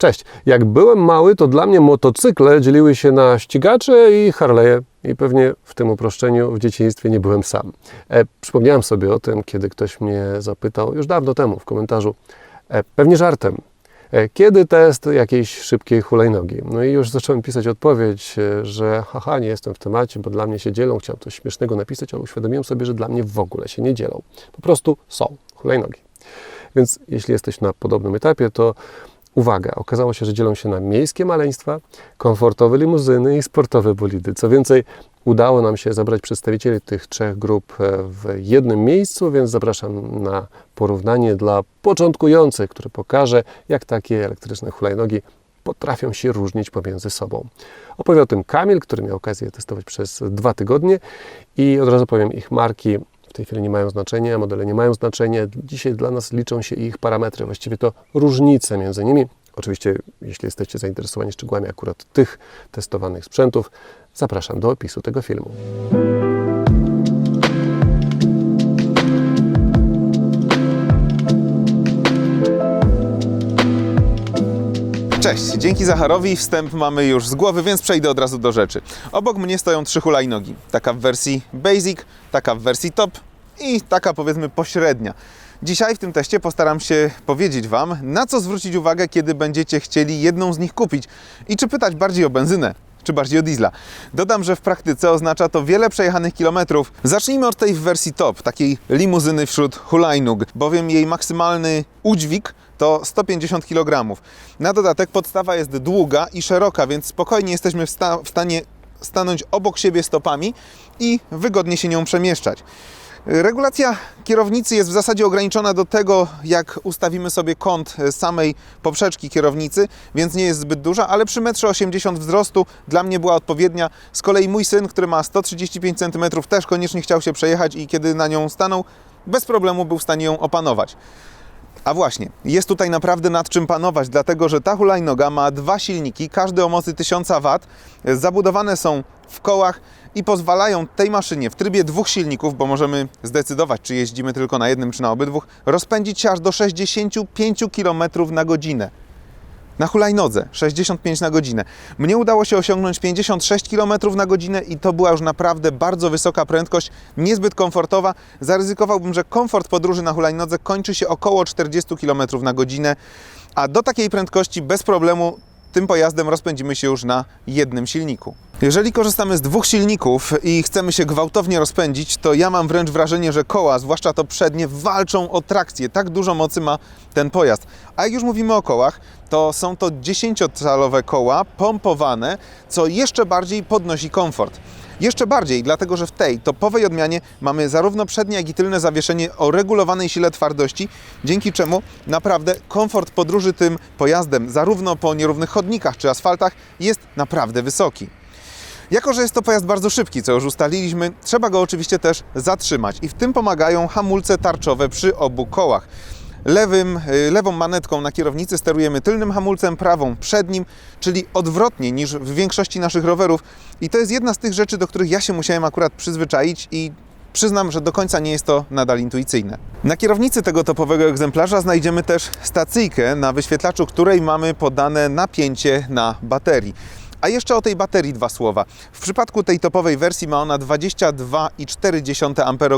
Cześć. Jak byłem mały, to dla mnie motocykle dzieliły się na ścigacze i Harley'e. I pewnie w tym uproszczeniu w dzieciństwie nie byłem sam. E, przypomniałem sobie o tym, kiedy ktoś mnie zapytał już dawno temu w komentarzu, e, pewnie żartem, e, kiedy test jakiejś szybkiej hulajnogi. No i już zacząłem pisać odpowiedź, e, że haha, nie jestem w temacie, bo dla mnie się dzielą. Chciałem coś śmiesznego napisać, ale uświadomiłem sobie, że dla mnie w ogóle się nie dzielą. Po prostu są hulajnogi. Więc jeśli jesteś na podobnym etapie, to uwaga, okazało się, że dzielą się na miejskie maleństwa, komfortowe limuzyny i sportowe bolidy. Co więcej, udało nam się zabrać przedstawicieli tych trzech grup e, w jednym miejscu, więc zapraszam na porównanie dla początkujących, które pokaże, jak takie elektryczne hulajnogi potrafią się różnić pomiędzy sobą. Opowie o tym Kamil, który miał okazję testować przez dwa tygodnie i od razu powiem ich marki. W tej chwili nie mają znaczenia, modele nie mają znaczenia. Dzisiaj dla nas liczą się ich parametry, właściwie to różnice między nimi. Oczywiście, jeśli jesteście zainteresowani szczegółami akurat tych testowanych sprzętów, zapraszam do opisu tego filmu. Cześć, dzięki Zacharowi wstęp mamy już z głowy, więc przejdę od razu do rzeczy. Obok mnie stoją trzy hulajnogi. Taka w wersji basic, taka w wersji top i taka powiedzmy pośrednia. Dzisiaj w tym teście postaram się powiedzieć Wam, na co zwrócić uwagę, kiedy będziecie chcieli jedną z nich kupić i czy pytać bardziej o benzynę, czy bardziej o diesla. Dodam, że w praktyce oznacza to wiele przejechanych kilometrów. Zacznijmy od tej w wersji top, takiej limuzyny wśród hulajnóg, bowiem jej maksymalny udźwig to 150 kg. Na dodatek podstawa jest długa i szeroka, więc spokojnie jesteśmy w, sta w stanie stanąć obok siebie stopami i wygodnie się nią przemieszczać. Regulacja kierownicy jest w zasadzie ograniczona do tego, jak ustawimy sobie kąt samej poprzeczki kierownicy, więc nie jest zbyt duża, ale przy 1,80 m wzrostu dla mnie była odpowiednia. Z kolei mój syn, który ma 135 cm, też koniecznie chciał się przejechać i kiedy na nią stanął, bez problemu był w stanie ją opanować. A właśnie, jest tutaj naprawdę nad czym panować, dlatego że ta hulajnoga ma dwa silniki, każdy o mocy 1000 W, zabudowane są w kołach i pozwalają tej maszynie w trybie dwóch silników, bo możemy zdecydować, czy jeździmy tylko na jednym, czy na obydwu, rozpędzić się aż do 65 km na godzinę. Na hulajnodze 65 na godzinę. Mnie udało się osiągnąć 56 km na godzinę i to była już naprawdę bardzo wysoka prędkość, niezbyt komfortowa. Zaryzykowałbym, że komfort podróży na hulajnodze kończy się około 40 km na godzinę, a do takiej prędkości bez problemu tym pojazdem rozpędzimy się już na jednym silniku. Jeżeli korzystamy z dwóch silników i chcemy się gwałtownie rozpędzić, to ja mam wręcz wrażenie, że koła, zwłaszcza to przednie, walczą o trakcję. Tak dużo mocy ma ten pojazd. A jak już mówimy o kołach, to są to 10-calowe koła pompowane, co jeszcze bardziej podnosi komfort. Jeszcze bardziej, dlatego że w tej topowej odmianie mamy zarówno przednie, jak i tylne zawieszenie o regulowanej sile twardości, dzięki czemu naprawdę komfort podróży tym pojazdem, zarówno po nierównych chodnikach czy asfaltach, jest naprawdę wysoki. Jako, że jest to pojazd bardzo szybki, co już ustaliliśmy, trzeba go oczywiście też zatrzymać i w tym pomagają hamulce tarczowe przy obu kołach. Lewym, y, lewą manetką na kierownicy sterujemy tylnym hamulcem, prawą przednim, czyli odwrotnie niż w większości naszych rowerów. I to jest jedna z tych rzeczy, do których ja się musiałem akurat przyzwyczaić i Przyznam, że do końca nie jest to nadal intuicyjne. Na kierownicy tego topowego egzemplarza znajdziemy też stacyjkę, na wyświetlaczu której mamy podane napięcie na baterii. A jeszcze o tej baterii dwa słowa. W przypadku tej topowej wersji ma ona 22,4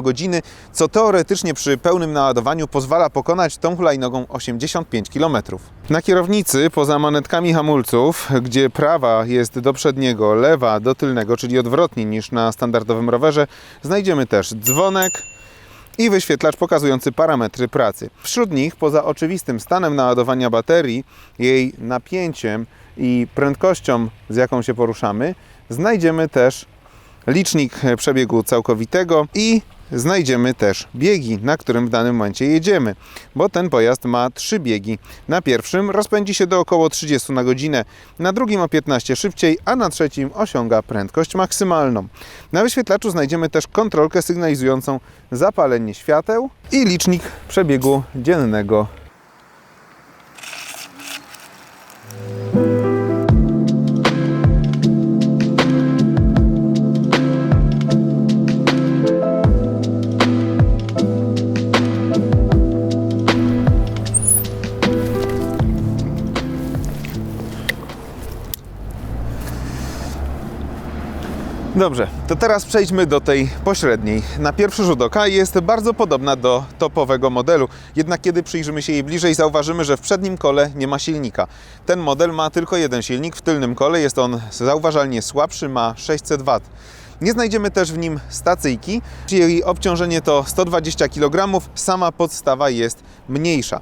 Ah, co teoretycznie przy pełnym naładowaniu pozwala pokonać tą hulajnogą 85 km. Na kierownicy, poza manetkami hamulców, gdzie prawa jest do przedniego, lewa do tylnego, czyli odwrotnie niż na standardowym rowerze, znajdziemy też dzwonek, i wyświetlacz pokazujący parametry pracy. Wśród nich, poza oczywistym stanem naładowania baterii, jej napięciem i prędkością, z jaką się poruszamy, znajdziemy też licznik przebiegu całkowitego i znajdziemy też biegi, na którym w danym momencie jedziemy, bo ten pojazd ma trzy biegi. Na pierwszym rozpędzi się do około 30 na godzinę, na drugim o 15 szybciej, a na trzecim osiąga prędkość maksymalną. Na wyświetlaczu znajdziemy też kontrolkę sygnalizującą zapalenie świateł i licznik przebiegu dziennego Dobrze, to teraz przejdźmy do tej pośredniej. Na pierwszy rzut oka jest bardzo podobna do topowego modelu, jednak kiedy przyjrzymy się jej bliżej, zauważymy, że w przednim kole nie ma silnika. Ten model ma tylko jeden silnik, w tylnym kole jest on zauważalnie słabszy, ma 600 W. Nie znajdziemy też w nim stacyjki, jej obciążenie to 120 kg, sama podstawa jest mniejsza.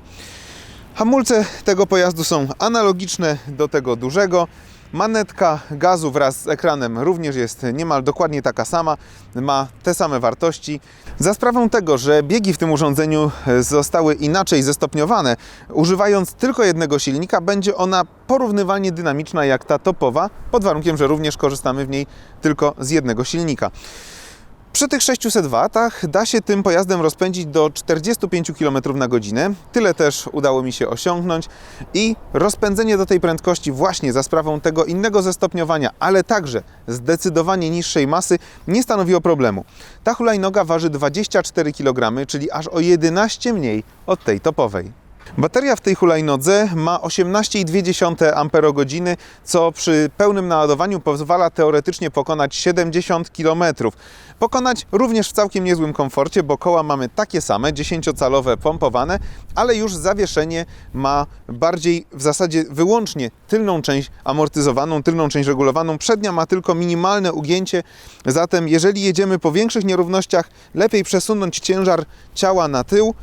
Hamulce tego pojazdu są analogiczne do tego dużego. Manetka gazu wraz z ekranem również jest niemal dokładnie taka sama, ma te same wartości. Za sprawą tego, że biegi w tym urządzeniu e, zostały inaczej zestopniowane, używając tylko jednego silnika, będzie ona porównywalnie dynamiczna jak ta topowa, pod warunkiem, że również korzystamy w niej tylko z jednego silnika. Przy tych 600 W da się tym pojazdem rozpędzić do 45 km na godzinę. Tyle też udało mi się osiągnąć i rozpędzenie do tej prędkości właśnie za sprawą tego innego zestopniowania, ale także zdecydowanie niższej masy nie stanowiło problemu. Ta hulajnoga waży 24 kg, czyli aż o 11 mniej od tej topowej. Bateria w tej hulajnodze ma 18,2 Ah, co przy pełnym naładowaniu pozwala teoretycznie pokonać 70 km. Pokonać również w całkiem niezłym komforcie, bo koła mamy takie same, 10-calowe pompowane, ale już zawieszenie ma bardziej w zasadzie wyłącznie tylną część amortyzowaną, tylną część regulowaną. Przednia ma tylko minimalne ugięcie, zatem jeżeli jedziemy po większych nierównościach, lepiej przesunąć ciężar ciała na tył,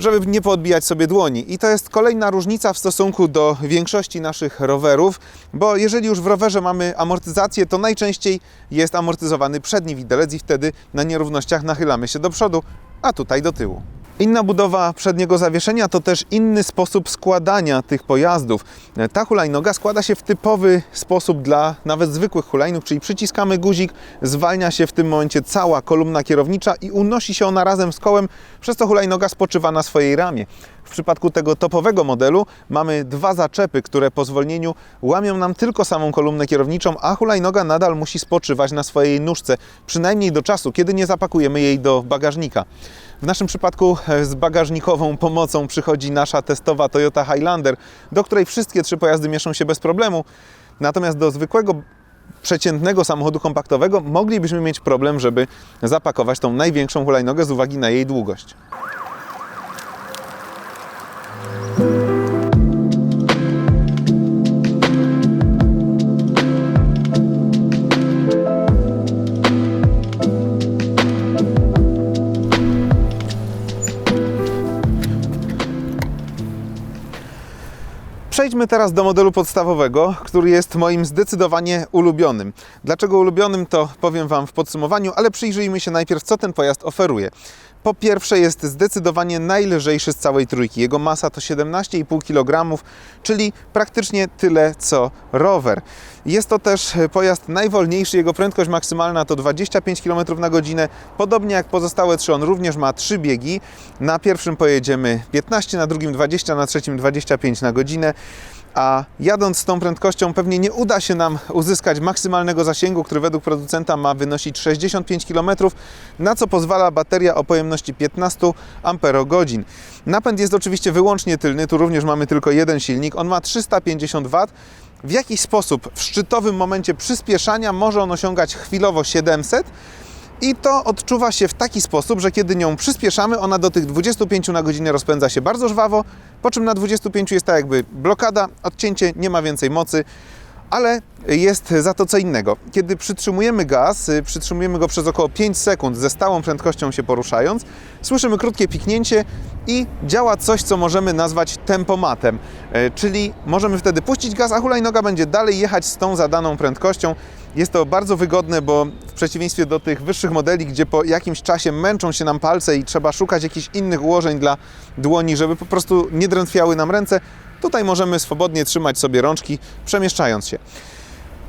żeby nie poodbijać sobie dłoni. I to jest kolejna różnica w stosunku do większości naszych rowerów, bo jeżeli już w rowerze mamy amortyzację, to najczęściej jest amortyzowany przedni widelec i wtedy na nierównościach nachylamy się do przodu, a tutaj do tyłu. Inna budowa przedniego zawieszenia to też inny sposób składania tych pojazdów. Ta hulajnoga składa się w typowy sposób dla nawet zwykłych hulajnów, czyli przyciskamy guzik, zwalnia się w tym momencie cała kolumna kierownicza i unosi się ona razem z kołem, przez to hulajnoga spoczywa na swojej ramie. W przypadku tego topowego modelu mamy dwa zaczepy, które po zwolnieniu łamią nam tylko samą kolumnę kierowniczą, a hulajnoga nadal musi spoczywać na swojej nóżce, przynajmniej do czasu, kiedy nie zapakujemy jej do bagażnika. W naszym przypadku e, z bagażnikową pomocą przychodzi nasza testowa Toyota Highlander, do której wszystkie trzy pojazdy mieszczą się bez problemu. Natomiast do zwykłego przeciętnego samochodu kompaktowego moglibyśmy mieć problem, żeby zapakować tą największą hulajnogę z uwagi na jej długość. Przejdźmy teraz do modelu podstawowego, który jest moim zdecydowanie ulubionym. Dlaczego ulubionym, to powiem Wam w podsumowaniu, ale przyjrzyjmy się najpierw, co ten pojazd oferuje. Po pierwsze, jest zdecydowanie najlżejszy z całej trójki. Jego masa to 17,5 kg, czyli praktycznie tyle co rower. Jest to też pojazd najwolniejszy, jego prędkość maksymalna to 25 km na godzinę. Podobnie jak pozostałe trzy, on również ma trzy biegi. Na pierwszym pojedziemy 15, na drugim 20, na trzecim 25 na godzinę. A jadąc z tą prędkością pewnie nie uda się nam uzyskać maksymalnego zasięgu, który według producenta ma wynosić 65 km, na co pozwala bateria o pojemności 15 Ah. Napęd jest oczywiście wyłącznie tylny, tu również mamy tylko jeden silnik, on ma 350 W. W jakiś sposób w szczytowym momencie przyspieszania może on osiągać chwilowo 700 i to odczuwa się w taki sposób, że kiedy nią przyspieszamy, ona do tych 25 na godzinę rozpędza się bardzo żwawo, po czym na 25 jest tak jakby blokada, odcięcie, nie ma więcej mocy, ale jest za to co innego. Kiedy przytrzymujemy gaz, y, przytrzymujemy go przez około 5 sekund ze stałą prędkością się poruszając, słyszymy krótkie piknięcie i działa coś, co możemy nazwać tempomatem, y, czyli możemy wtedy puścić gaz, a hulajnoga będzie dalej jechać z tą zadaną prędkością. Jest to bardzo wygodne, bo w przeciwieństwie do tych wyższych modeli, gdzie po jakimś czasie męczą się nam palce i trzeba szukać jakichś innych ułożeń dla dłoni, żeby po prostu nie drętwiały nam ręce, tutaj możemy swobodnie trzymać sobie rączki, przemieszczając się.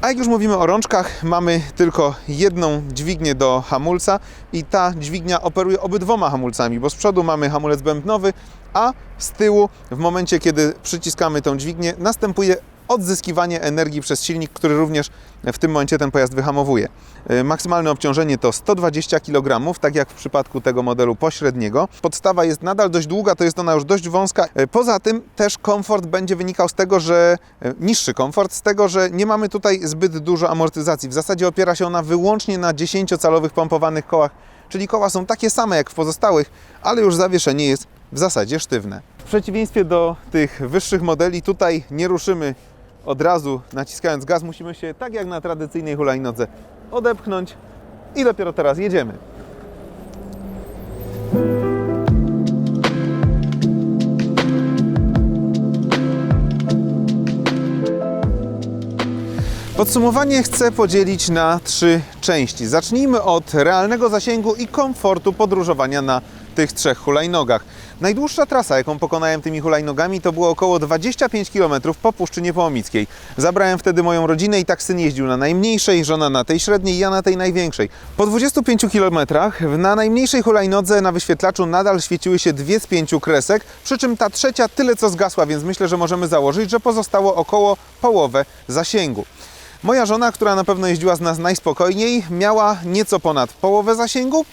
A jak już mówimy o rączkach, mamy tylko jedną dźwignię do hamulca i ta dźwignia operuje obydwoma hamulcami, bo z przodu mamy hamulec bębnowy, a z tyłu w momencie, kiedy przyciskamy tą dźwignię, następuje odzyskiwanie energii przez silnik, który również w tym momencie ten pojazd wyhamowuje. E, Maksymalne obciążenie to 120 kg, tak jak w przypadku tego modelu pośredniego. Podstawa jest nadal dość długa, to jest ona już dość wąska. E, Poza tym też komfort będzie wynikał z tego, że e, niższy komfort, z tego, że nie mamy tutaj zbyt dużo amortyzacji. W zasadzie opiera się ona wyłącznie na 10-calowych pompowanych kołach, czyli koła są takie same jak w pozostałych, ale już zawieszenie jest w zasadzie sztywne. W przeciwieństwie do tych wyższych modeli, tutaj nie ruszymy od razu naciskając gaz, musimy się tak jak na tradycyjnej hulajnodze odepchnąć i dopiero teraz jedziemy. Podsumowanie chcę podzielić na trzy części. Zacznijmy od realnego zasięgu i komfortu podróżowania na tych trzech hulajnogach. Najdłuższa trasa, jaką pokonałem tymi hulajnogami, to było około 25 km po Puszczy Niepołomickiej. Zabrałem wtedy moją rodzinę i tak syn jeździł na najmniejszej, żona na tej średniej, ja na tej największej. Po 25 km na najmniejszej hulajnodze na wyświetlaczu nadal świeciły się dwie z pięciu kresek, przy czym ta trzecia tyle co zgasła, więc myślę, że możemy założyć, że pozostało około połowę zasięgu. Moja żona, która na pewno jeździła z nas najspokojniej, miała nieco ponad połowę zasięgu.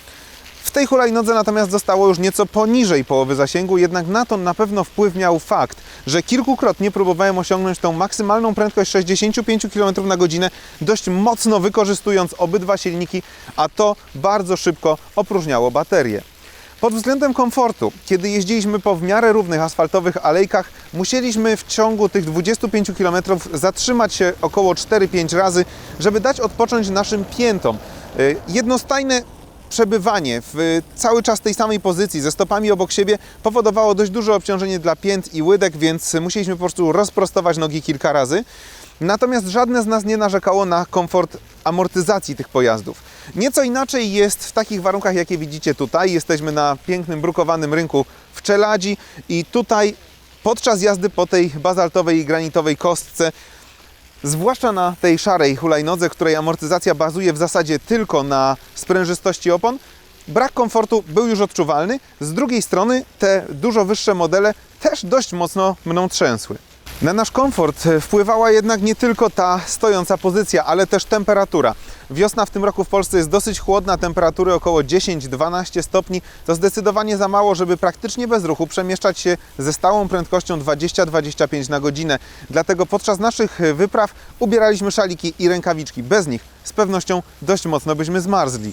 W tej hulajnodze natomiast zostało już nieco poniżej połowy zasięgu, jednak na to na pewno wpływ miał fakt, że kilkukrotnie próbowałem osiągnąć tą maksymalną prędkość 65 km na godzinę, dość mocno wykorzystując obydwa silniki, a to bardzo szybko opróżniało baterię. Pod względem komfortu, kiedy jeździliśmy po w miarę równych asfaltowych alejkach, musieliśmy w ciągu tych 25 km zatrzymać się około 4-5 razy, żeby dać odpocząć naszym piętom. Y, Jednostajne przebywanie w cały czas tej samej pozycji ze stopami obok siebie powodowało dość duże obciążenie dla pięt i łydek, więc musieliśmy po prostu rozprostować nogi kilka razy. Natomiast żadne z nas nie narzekało na komfort amortyzacji tych pojazdów. Nieco inaczej jest w takich warunkach, jakie widzicie tutaj. Jesteśmy na pięknym, brukowanym rynku w Czeladzi i tutaj podczas jazdy po tej bazaltowej i granitowej kostce zwłaszcza na tej szarej hulajnodze, której amortyzacja bazuje w zasadzie tylko na sprężystości opon, brak komfortu był już odczuwalny. Z drugiej strony te dużo wyższe modele też dość mocno mną trzęsły. Na nasz komfort wpływała jednak nie tylko ta stojąca pozycja, ale też temperatura. Wiosna w tym roku w Polsce jest dosyć chłodna, temperatury około 10-12 stopni. To zdecydowanie za mało, żeby praktycznie bez ruchu przemieszczać się ze stałą prędkością 20-25 na godzinę. Dlatego podczas naszych wypraw ubieraliśmy szaliki i rękawiczki. Bez nich z pewnością dość mocno byśmy zmarzli.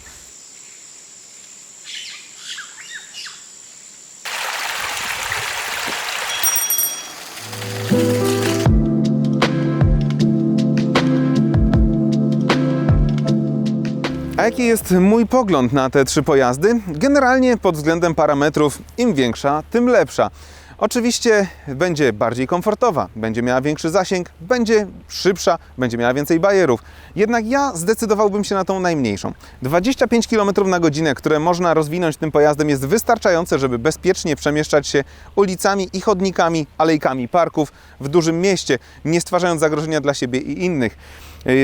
Jaki jest mój pogląd na te trzy pojazdy? Generalnie pod względem parametrów im większa, tym lepsza. Oczywiście będzie bardziej komfortowa, będzie miała większy zasięg, będzie szybsza, będzie miała więcej bajerów. Jednak ja zdecydowałbym się na tą najmniejszą. 25 km na godzinę, które można rozwinąć tym pojazdem jest wystarczające, żeby bezpiecznie przemieszczać się ulicami i chodnikami, alejkami parków w dużym mieście, nie stwarzając zagrożenia dla siebie i innych.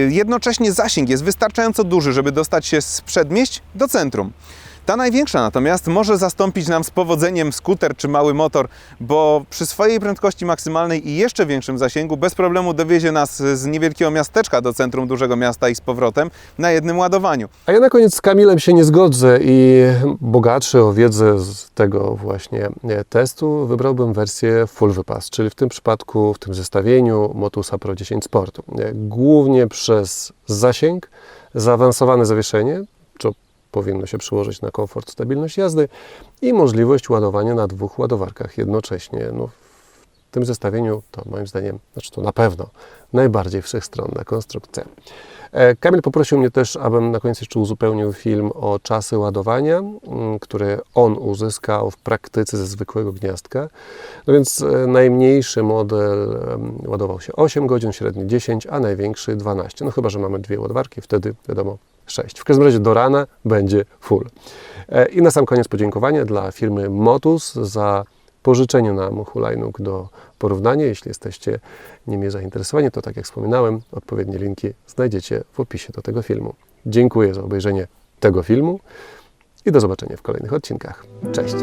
Jednocześnie zasięg jest wystarczająco duży, żeby dostać się z przedmieść do centrum. Ta największa natomiast może zastąpić nam z powodzeniem skuter czy mały motor, bo przy swojej prędkości maksymalnej i jeszcze większym zasięgu bez problemu dowiezie nas z niewielkiego miasteczka do centrum dużego miasta i z powrotem na jednym ładowaniu. A ja na koniec z Kamilem się nie zgodzę i bogatszy o wiedzę z tego właśnie e, testu wybrałbym wersję Full Wypas, czyli w tym przypadku, w tym zestawieniu Motusa Pro 10 Sport. E, Głównie przez zasięg, zaawansowane zawieszenie, powinno się przyłożyć na komfort, stabilność jazdy i możliwość ładowania na dwóch ładowarkach jednocześnie. No, w tym zestawieniu to moim zdaniem, znaczy to na pewno najbardziej wszechstronna konstrukcja. E, Kamil poprosił mnie też, abym na koniec jeszcze uzupełnił film o czasy ładowania, mm, które on uzyskał w praktyce ze zwykłego gniazdka. No więc e, najmniejszy model ładował się 8 godzin, średni 10, a największy 12. No chyba, że mamy dwie ładowarki, wtedy wiadomo 6. W każdym razie do rana będzie full. E, I na sam koniec podziękowanie dla firmy Motus za pożyczenie nam hulajnóg do porównania. Jeśli jesteście nimi zainteresowani, to tak jak wspominałem, odpowiednie linki znajdziecie w opisie do tego filmu. Dziękuję za obejrzenie tego filmu i do zobaczenia w kolejnych odcinkach. Cześć!